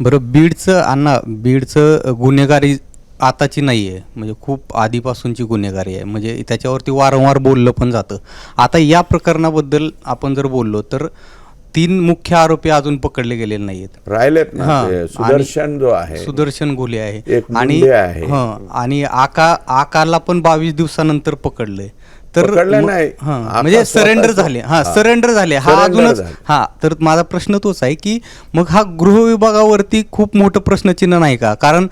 बरं बीडचं अण्णा बीडचं गुन्हेगारी आताची नाही आहे म्हणजे खूप आधीपासूनची गुन्हेगारी आहे. म्हणजे त्याच्यावरती वारंवार बोललं पण जातं. आता या प्रकरणाबद्दल आपण जर बोललो तर तीन मुख्य आरोपी अजून पकडले गेलेले नाहीत राहिलेत ना हां, ते? आणि सुदर्शन जो आहे. सुदर्शन घोले आहे. एक आणि मुंडे आहे. हं, आणि आका आकाला पण बावीस दिवसानंतर पकडलंय. तर पकडलं नाही. हं, म्हणजे सरेंडर झाले. हा. सरेंडर झाले. हा Surrender अजूनच झाले. हा तर माझा प्रश्न तोच आहे की मग हा गृह विभागावरती खूप मोठं प्रश्नचिन्ह नाही का? कारण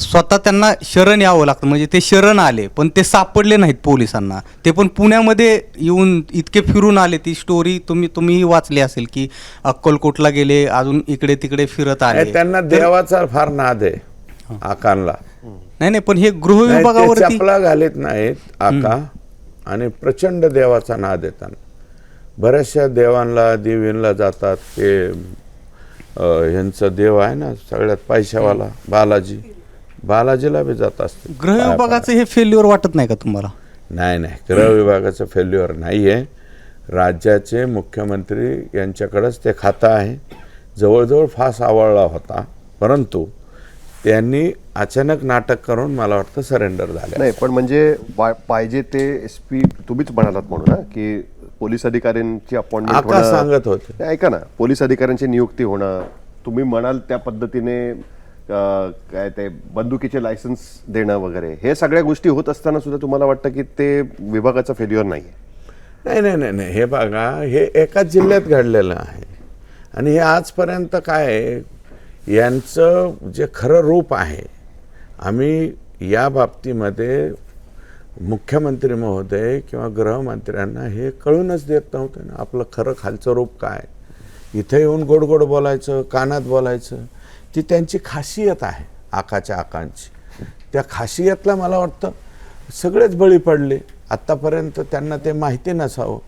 स्वतः त्यांना शरण यावं लागतं. म्हणजे ते शरण आले पण ते सापडले नाहीत पोलिसांना. ते पण पुण्यामध्ये येऊन इतके फिरून आले. ती स्टोरी तुम्ही तुम्हीही वाचली असेल की अक्कलकोटला गेले अजून इकडे तिकडे फिरत आले. नाही, त्यांना देवाचा फार नाद आहे आकांना नाही नाही पण हे गृह नाही, ते विभागावरती चपला घालीत नाहीत आका. आणि प्रचंड देवाचा नाद त्यांना बऱ्याचशा देवांना देवींना जातात. ते ह्यांचं देव आहे ना सगळ्यात पैशावाला बालाजी. बालाजीला बी जात असते गृह विभागाचं हे फेल्युअर वाटत नाही का तुम्हाला? नाही नाही. गृह विभागाचं फेल्युअर नाही आहे राज्याचे मुख्यमंत्री यांच्याकडंच ते खातं आहे. जवळजवळ फास आवळला होता. परंतु त्यांनी अचानक नाटक करून मला वाटतं सरेंडर झाले नाही पण म्हणजे पाहिजे ते एस पी तुम्हीच म्हणालात म्हणून ना की पोलीस अधिकाऱ्यांची अपॉइंटमेंट सांगत होते. ऐका ना पोलीस अधिकाऱ्यांची नियुक्ती होणं तुम्ही म्हणाल त्या पद्धतीने काय ते बंदुकीचे लायसन्स देणं वगैरे हे सगळ्या गोष्टी होत असताना सुद्धा तुम्हाला वाटतं की ते विभागाचा फेल्युअर नाही नाही नाही नाही नाही हे बघा हे एकाच जिल्ह्यात घडलेलं आहे. आणि हे आजपर्यंत काय आहे, यांचं जे खरं रूप आहे आम्ही या बाबतीमध्ये मुख्यमंत्री महोदय किंवा गृहमंत्र्यांना हे कळूनच देत नव्हतं ना. आपलं खरं खालचं रूप काय? इथे येऊन गोड गोड बोलायचं कानात बोलायचं ती त्यांची खासियत आहे आकाच्या आकांची. त्या खासियतला मला वाटतं सगळेच बळी पडले. आत्तापर्यंत त्यांना ते माहिती नसावं.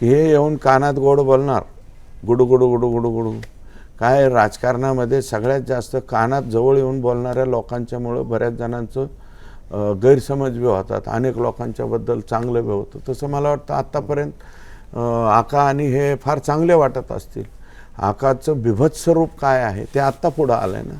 की हे येऊन कानात गोड बोलणार. गुडू गुडू गुडू गुडू गुडू. काय राजकारणामध्ये सगळ्यात जास्त कानात जवळ येऊन बोलणाऱ्या लोकांच्यामुळं बऱ्याच जणांचं गैरसमज बी होतात. अनेक लोकांच्याबद्दल चांगलं बी होतं. तसं मला वाटतं आत्तापर्यंत आका आणि हे फार चांगले वाटत असतील. आकाचं बिभत्स रूप काय आहे ते आत्ता पुढं आलं आहे ना.